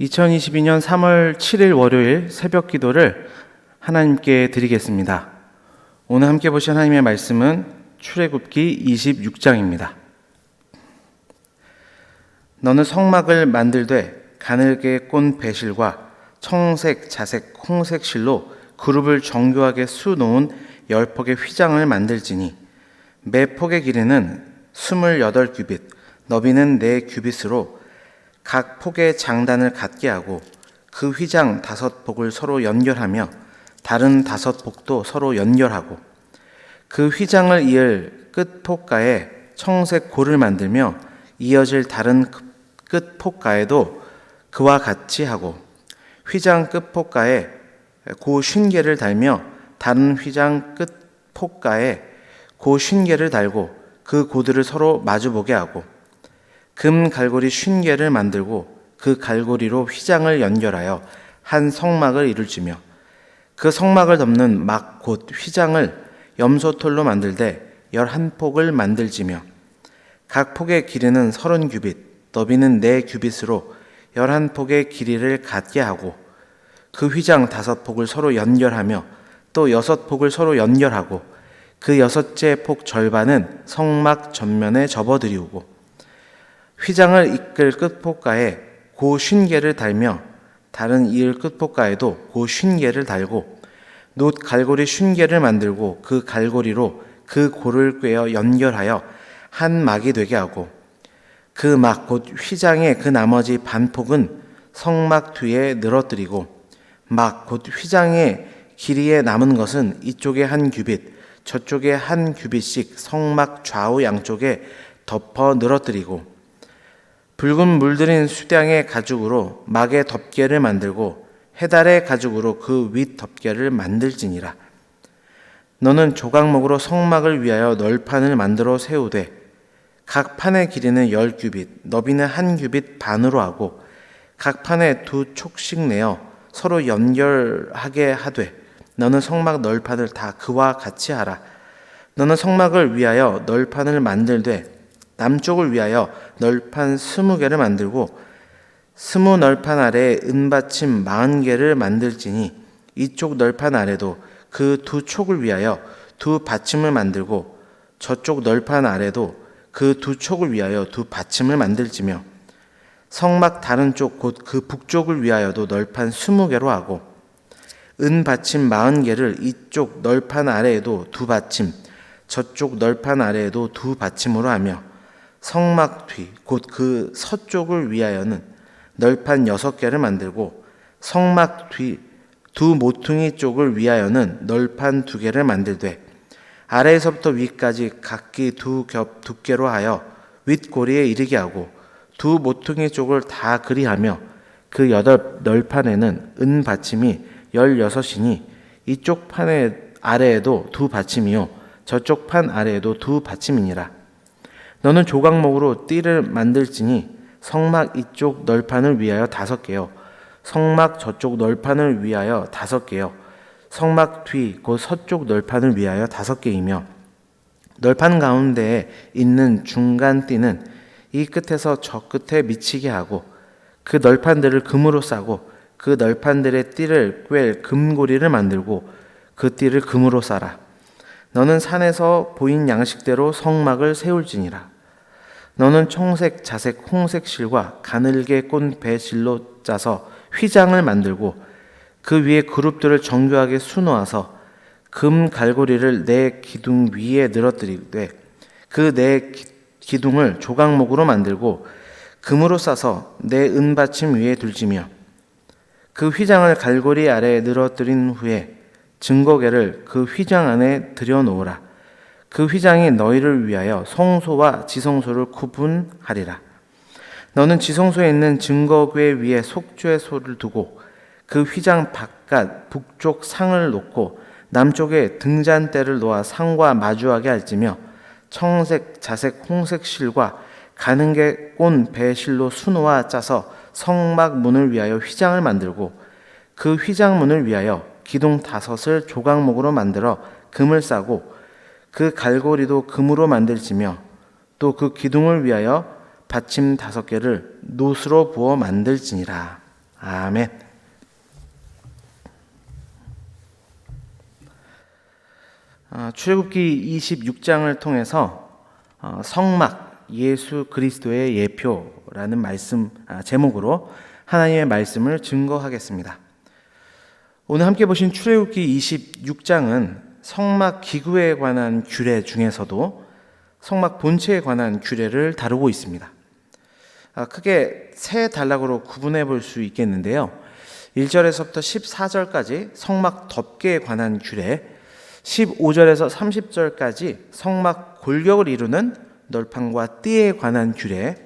2022년 3월 7일 월요일 새벽 기도를 하나님께 드리겠습니다. 오늘 함께 보실 하나님의 말씀은 출애굽기 26장입니다. 너는 성막을 만들되 가늘게 꼰 배실과 청색, 자색, 홍색 실로 그룹을 정교하게 수놓은 열 폭의 휘장을 만들지니 매 폭의 길이는 28규빗, 너비는 4규빗으로 각 폭의 장단을 갖게 하고 그 휘장 다섯 폭을 서로 연결하며 다른 다섯 폭도 서로 연결하고 그 휘장을 이을 끝 폭가에 청색 고를 만들며 이어질 다른 끝 폭가에도 그와 같이 하고 휘장 끝 폭가에 고 쉰개를 달며 다른 휘장 끝 폭가에 고 쉰개를 달고 그 고들을 서로 마주보게 하고 금 갈고리 쉰 개를 만들고 그 갈고리로 휘장을 연결하여 한 성막을 이룰지며 그 성막을 덮는 막 곧 휘장을 염소털로 만들되 열한 폭을 만들지며 각 폭의 길이는 서른 규빗, 너비는 네 규빗으로 열한 폭의 길이를 갖게 하고 그 휘장 다섯 폭을 서로 연결하며 또 여섯 폭을 서로 연결하고 그 여섯째 폭 절반은 성막 전면에 접어들이우고 휘장을 이끌 끝폭가에 고 쉰개를 달며 다른 이을 끝폭가에도 고 쉰개를 달고 놋 갈고리 쉰개를 만들고 그 갈고리로 그 고를 꿰어 연결하여 한 막이 되게 하고 그 막 곧 휘장의 그 나머지 반폭은 성막 뒤에 늘어뜨리고 막 곧 휘장의 길이에 남은 것은 이쪽에 한 규빗 저쪽에 한 규빗씩 성막 좌우 양쪽에 덮어 늘어뜨리고 붉은 물들인 수량의 가죽으로 막의 덮개를 만들고 해달의 가죽으로 그 윗 덮개를 만들지니라. 너는 조각목으로 성막을 위하여 널판을 만들어 세우되 각 판의 길이는 열 규빗, 너비는 한 규빗 반으로 하고 각 판에 두 촉씩 내어 서로 연결하게 하되 너는 성막 널판을 다 그와 같이 하라. 너는 성막을 위하여 널판을 만들되 남쪽을 위하여 널판 스무 개를 만들고 스무 널판 아래에 은받침 마흔 개를 만들지니 이쪽 널판 아래도 그 두 촉을 위하여 두 받침을 만들고 저쪽 널판 아래도 그 두 촉을 위하여 두 받침을 만들지며 성막 다른 쪽 곧 그 북쪽을 위하여도 널판 스무 개로 하고 은 받침 마흔 개를 이쪽 널판 아래에도 두 받침 저쪽 널판 아래에도 두 받침으로 하며 성막 뒤, 곧 그 서쪽을 위하여는 널판 여섯 개를 만들고 성막 뒤, 두 모퉁이 쪽을 위하여는 널판 두 개를 만들되 아래에서부터 위까지 각기 두 겹 두께로 하여 윗고리에 이르게 하고 두 모퉁이 쪽을 다 그리하며 그 여덟 널판에는 은 받침이 열여섯이니 이쪽 판의 아래에도 두 받침이요 저쪽 판 아래에도 두 받침이니라. 너는 조각목으로 띠를 만들지니 성막 이쪽 널판을 위하여 다섯 개요. 성막 저쪽 널판을 위하여 다섯 개요. 성막 뒤 곧 서쪽 널판을 위하여 다섯 개이며 널판 가운데에 있는 중간 띠는 이 끝에서 저 끝에 미치게 하고 그 널판들을 금으로 싸고 그 널판들의 띠를 꿰 금고리를 만들고 그 띠를 금으로 싸라. 너는 산에서 보인 양식대로 성막을 세울지니라. 너는 청색, 자색, 홍색 실과 가늘게 꼰 배실로 짜서 휘장을 만들고 그 위에 그룹들을 정교하게 수놓아서 금 갈고리를 내 기둥 위에 늘어뜨리되 그 내 기둥을 조각목으로 만들고 금으로 싸서 내 은받침 위에 둘지며 그 휘장을 갈고리 아래에 늘어뜨린 후에 증거계를 그 휘장 안에 들여놓으라. 그 휘장이 너희를 위하여 성소와 지성소를 구분하리라. 너는 지성소에 있는 증거궤 위에 속죄 소를 두고 그 휘장 바깥 북쪽 상을 놓고 남쪽에 등잔대를 놓아 상과 마주하게 할지며 청색, 자색, 홍색 실과 가는 게 꼰 배실로 수놓아 짜서 성막 문을 위하여 휘장을 만들고 그 휘장 문을 위하여 기둥 다섯을 조각목으로 만들어 금을 싸고 그 갈고리도 금으로 만들지며 또 그 기둥을 위하여 받침 다섯 개를 노스로 부어 만들지니라. 아멘. 아, 출애굽기 26장을 통해서 어, 성막 예수 그리스도의 예표라는 말씀 아, 제목으로 하나님의 말씀을 증거하겠습니다. 오늘 함께 보신 출애굽기 26장은 성막 기구에 관한 규례 중에서도 성막 본체에 관한 규례를 다루고 있습니다. 아, 크게 세 단락으로 구분해 볼 수 있겠는데요. 1절에서부터 14절까지 성막 덮개에 관한 규례, 15절에서 30절까지 성막 골격을 이루는 널판과 띠에 관한 규례,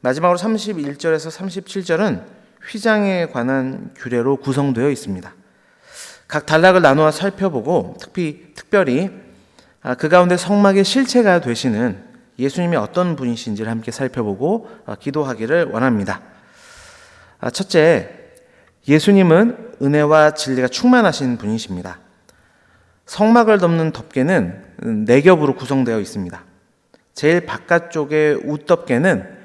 마지막으로 31절에서 37절은 휘장에 관한 규례로 구성되어 있습니다. 각 단락을 나누어 살펴보고 특히 특별히 아, 그 가운데 성막의 실체가 되시는 예수님이 어떤 분이신지를 함께 살펴보고 어, 기도하기를 원합니다. 아, 첫째, 예수님은 은혜와 진리가 충만하신 분이십니다. 성막을 덮는 덮개는 네 겹으로 구성되어 있습니다. 제일 바깥쪽의 웃덮개는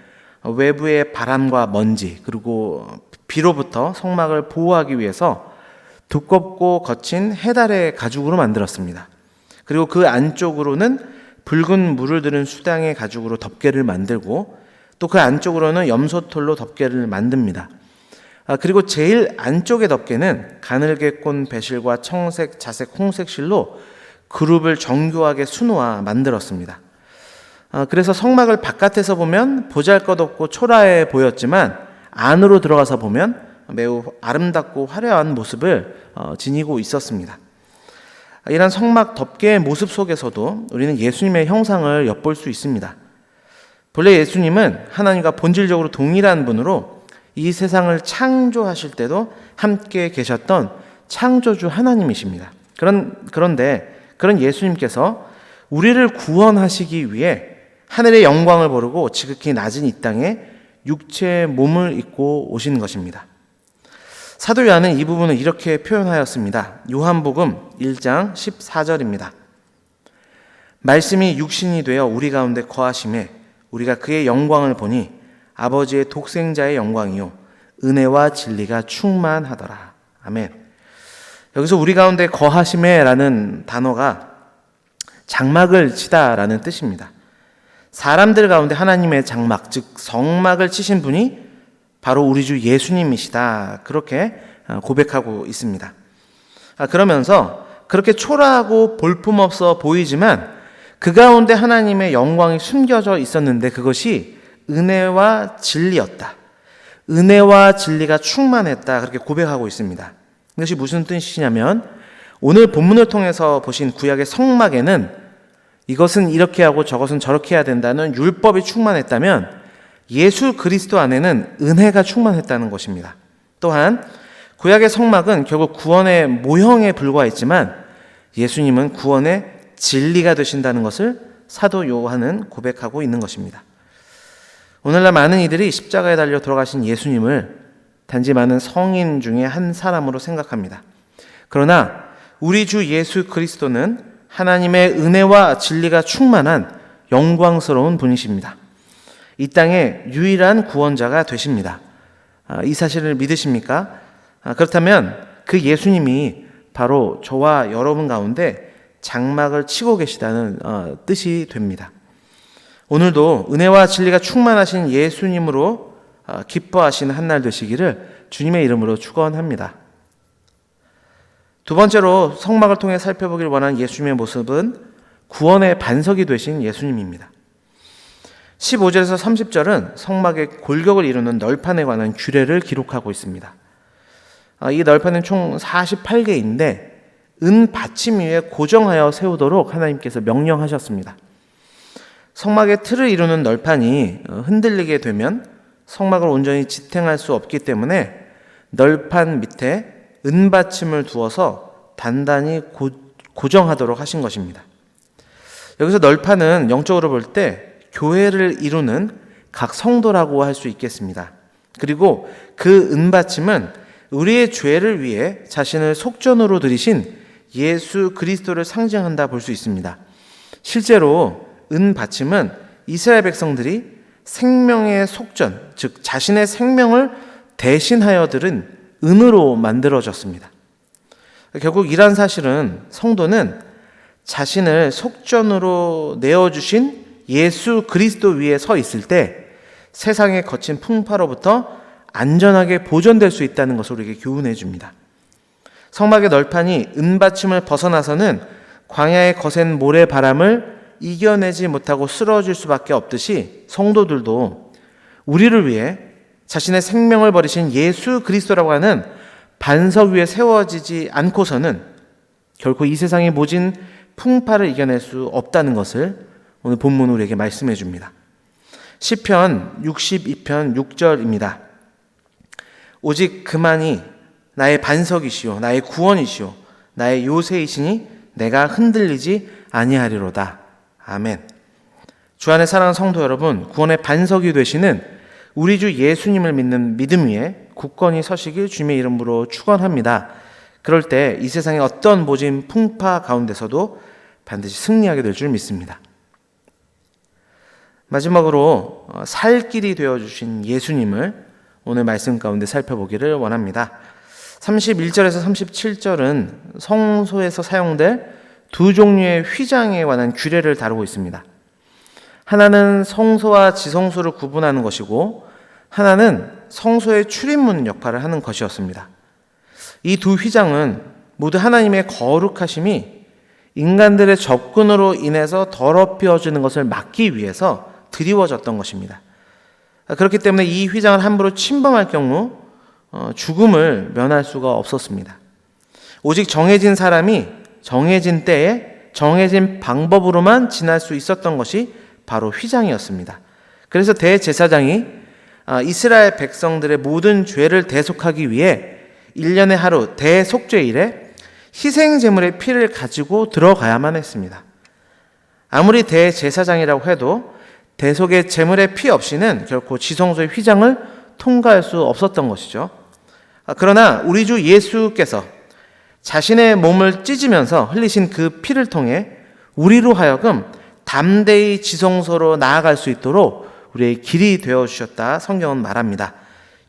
외부의 바람과 먼지 그리고 비로부터 성막을 보호하기 위해서 두껍고 거친 해달의 가죽으로 만들었습니다. 그리고 그 안쪽으로는 붉은 물을 들은 수당의 가죽으로 덮개를 만들고 또 그 안쪽으로는 염소털로 덮개를 만듭니다. 아, 그리고 제일 안쪽의 덮개는 가늘게 꼰 배실과 청색, 자색, 홍색 실로 그룹을 정교하게 수놓아 만들었습니다. 아, 그래서 성막을 바깥에서 보면 보잘것없고 초라해 보였지만 안으로 들어가서 보면 매우 아름답고 화려한 모습을 어, 지니고 있었습니다. 이런 성막 덮개의 모습 속에서도 우리는 예수님의 형상을 엿볼 수 있습니다. 본래 예수님은 하나님과 본질적으로 동일한 분으로 이 세상을 창조하실 때도 함께 계셨던 창조주 하나님이십니다. 그런, 그런데 그런 예수님께서 우리를 구원하시기 위해 하늘의 영광을 모르고 지극히 낮은 이 땅에 육체의 몸을 입고 오신 것입니다. 사도 요한은 이 부분을 이렇게 표현하였습니다. 요한복음 1장 14절입니다. 말씀이 육신이 되어 우리 가운데 거하심에 우리가 그의 영광을 보니 아버지의 독생자의 영광이요 은혜와 진리가 충만하더라. 아멘. 여기서 우리 가운데 거하심에라는 단어가 장막을 치다라는 뜻입니다. 사람들 가운데 하나님의 장막, 즉 성막을 치신 분이 바로 우리 주 예수님이시다. 그렇게 어, 고백하고 있습니다. 아, 그러면서 그렇게 초라하고 볼품없어 보이지만 그 가운데 하나님의 영광이 숨겨져 있었는데 그것이 은혜와 진리였다. 은혜와 진리가 충만했다. 그렇게 고백하고 있습니다. 이것이 무슨 뜻이냐면 오늘 본문을 통해서 보신 구약의 성막에는 이것은 이렇게 하고 저것은 저렇게 해야 된다는 율법이 충만했다면 예수 그리스도 안에는 은혜가 충만했다는 것입니다. 또한 구약의 성막은 결국 구원의 모형에 불과했지만 예수님은 구원의 진리가 되신다는 것을 사도 요한은 고백하고 있는 것입니다. 오늘날 많은 이들이 십자가에 달려 돌아가신 예수님을 단지 많은 성인 중에 한 사람으로 생각합니다. 그러나 우리 주 예수 그리스도는 하나님의 은혜와 진리가 충만한 영광스러운 분이십니다. 이 땅의 유일한 구원자가 되십니다. 아, 이 사실을 믿으십니까? 아, 그렇다면 그 예수님이 바로 저와 여러분 가운데 장막을 치고 계시다는 어, 뜻이 됩니다. 오늘도 은혜와 진리가 충만하신 예수님으로 어, 기뻐하시는 한 날 되시기를 주님의 이름으로 축원합니다. 두 번째로 성막을 통해 살펴보길 원하는 예수님의 모습은 구원의 반석이 되신 예수님입니다. 15절에서 30절은 성막의 골격을 이루는 널판에 관한 규례를 기록하고 있습니다. 아, 이 널판은 총 48개인데 은 받침 위에 고정하여 세우도록 하나님께서 명령하셨습니다. 성막의 틀을 이루는 널판이 어, 흔들리게 되면 성막을 온전히 지탱할 수 없기 때문에 널판 밑에 은 받침을 두어서 단단히 고, 고정하도록 하신 것입니다. 여기서 널판은 영적으로 볼때 교회를 이루는 각 성도라고 할 수 있겠습니다. 그리고 그 은받침은 우리의 죄를 위해 자신을 속전으로 들이신 예수 그리스도를 상징한다 볼 수 있습니다. 실제로 은 받침은 이스라엘 백성들이 생명의 속전, 즉 자신의 생명을 대신하여 들은 은으로 만들어졌습니다. 결국 이란 사실은 성도는 자신을 속전으로 내어주신 예수 그리스도 위에 서 있을 때 세상의 거친 풍파로부터 안전하게 보존될 수 있다는 것을 우리에게 교훈해 줍니다. 성막의 널판이 은받침을 벗어나서는 광야의 거센 모래 바람을 이겨내지 못하고 쓰러질 수밖에 없듯이 성도들도 우리를 위해 자신의 생명을 버리신 예수 그리스도라고 하는 반석 위에 세워지지 않고서는 결코 이 세상의 모진 풍파를 이겨낼 수 없다는 것을 오늘 본문 우리에게 말씀해 줍니다. 시편 62편 6절입니다. 오직 그만이 나의 반석이시요 나의 구원이시요 나의 요새이시니 내가 흔들리지 아니하리로다. 아멘. 주 안에 사랑하는 성도 여러분, 구원의 반석이 되시는 우리 주 예수님을 믿는 믿음 위에 굳건히 서시길 주님의 이름으로 축원합니다. 그럴 때 이 세상의 어떤 모진 풍파 가운데서도 반드시 승리하게 될 줄 믿습니다. 마지막으로 어, 살 길이 되어 주신 예수님을 오늘 말씀 가운데 살펴보기를 원합니다. 31절에서 37절은 성소에서 사용될 두 종류의 휘장에 관한 규례를 다루고 있습니다. 하나는 성소와 지성소를 구분하는 것이고 하나는 성소의 출입문 역할을 하는 것이었습니다. 이 두 휘장은 모두 하나님의 거룩하심이 인간들의 접근으로 인해서 더럽혀지는 것을 막기 위해서 드리워졌던 것입니다. 그렇기 때문에 이 휘장을 함부로 침범할 경우 어, 죽음을 면할 수가 없었습니다. 오직 정해진 사람이 정해진 때에 정해진 방법으로만 지날 수 있었던 것이 바로 휘장이었습니다. 그래서 대제사장이 아, 이스라엘 백성들의 모든 죄를 대속하기 위해 1년에 하루 대속죄일에 희생 제물의 피를 가지고 들어가야만 했습니다. 아무리 대제사장이라고 해도 대속의 제물의 피 없이는 결코 지성소의 휘장을 통과할 수 없었던 것이죠. 아, 그러나 우리 주 예수께서 자신의 몸을 찢으면서 흘리신 그 피를 통해 우리로 하여금 담대히 지성소로 나아갈 수 있도록 우리의 길이 되어 주셨다 성경은 말합니다.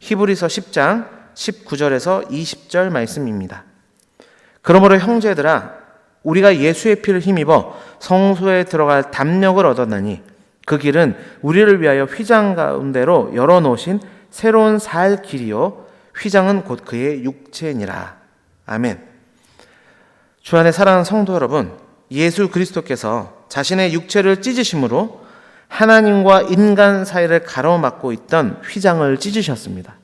히브리서 10장 19절에서 20절 말씀입니다. 그러므로 형제들아 우리가 예수의 피를 힘입어 성소에 들어갈 담력을 얻었나니 그 길은 우리를 위하여 휘장 가운데로 열어 놓으신 새로운 살 길이요 휘장은 곧 그의 육체니라. 아멘. 주 안에 사랑하는 성도 여러분, 예수 그리스도께서 자신의 육체를 찢으심으로 하나님과 인간 사이를 가로막고 있던 휘장을 찢으셨습니다.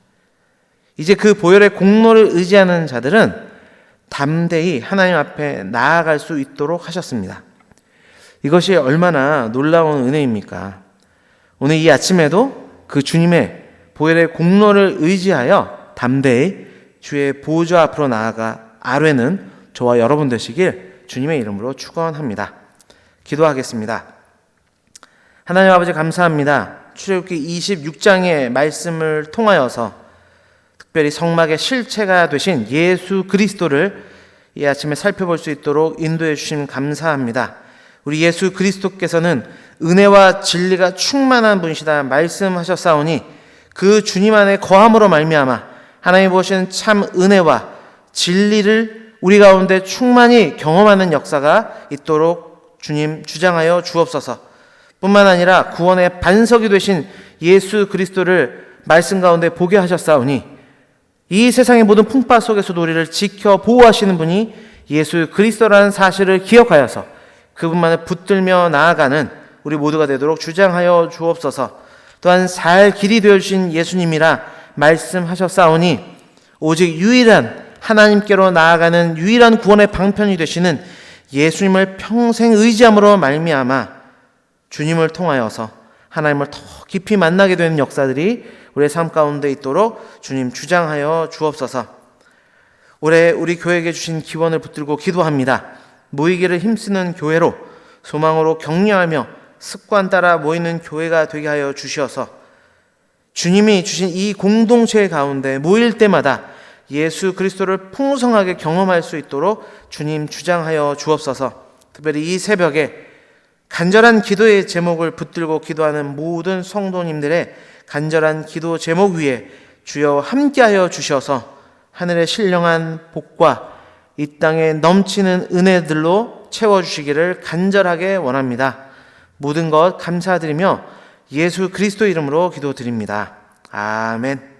이제 그 보혈의 공로를 의지하는 자들은 담대히 하나님 앞에 나아갈 수 있도록 하셨습니다. 이것이 얼마나 놀라운 은혜입니까? 오늘 이 아침에도 그 주님의 보혈의 공로를 의지하여 담대히 주의 보좌 앞으로 나아가 아뢰는 저와 여러분 되시길 주님의 이름으로 축원합니다. 기도하겠습니다. 하나님 아버지 감사합니다. 출애굽기 26장의 말씀을 통하여서 특별히 성막의 실체가 되신 예수 그리스도를 이 아침에 살펴볼 수 있도록 인도해 주심 감사합니다. 우리 예수 그리스도께서는 은혜와 진리가 충만한 분이시다 말씀하셨사오니 그 주님 안에 거함으로 말미암아 하나님 보시는 참 은혜와 진리를 우리 가운데 충만히 경험하는 역사가 있도록 주님 주장하여 주옵소서. 뿐만 아니라 구원의 반석이 되신 예수 그리스도를 말씀 가운데 보게 하셨사오니 이 세상의 모든 풍파 속에서도 우리를 지켜 보호하시는 분이 예수 그리스도라는 사실을 기억하여서 그분만을 붙들며 나아가는 우리 모두가 되도록 주장하여 주옵소서. 또한 살 길이 되어 주신 예수님이라 말씀하셨사오니 오직 유일한 하나님께로 나아가는 유일한 구원의 방편이 되시는 예수님을 평생 의지함으로 말미암아 주님을 통하여서 하나님을 더 깊이 만나게 되는 역사들이 우리의 삶 가운데 있도록 주님 주장하여 주옵소서. 올해 우리 교회에게 주신 기원을 붙들고 기도합니다. 모이기를 힘쓰는 교회로 소망으로 격려하며 습관 따라 모이는 교회가 되게 하여 주시어서 주님이 주신 이 공동체 가운데 모일 때마다 예수 그리스도를 풍성하게 경험할 수 있도록 주님 주장하여 주옵소서. 특별히 이 새벽에 간절한 기도의 제목을 붙들고 기도하는 모든 성도님들의 간절한 기도 제목 위에 주여 함께하여 주셔서 하늘의 신령한 복과 이 땅에 넘치는 은혜들로 채워주시기를 간절하게 원합니다. 모든 것 감사드리며 예수 그리스도 이름으로 기도드립니다. 아멘.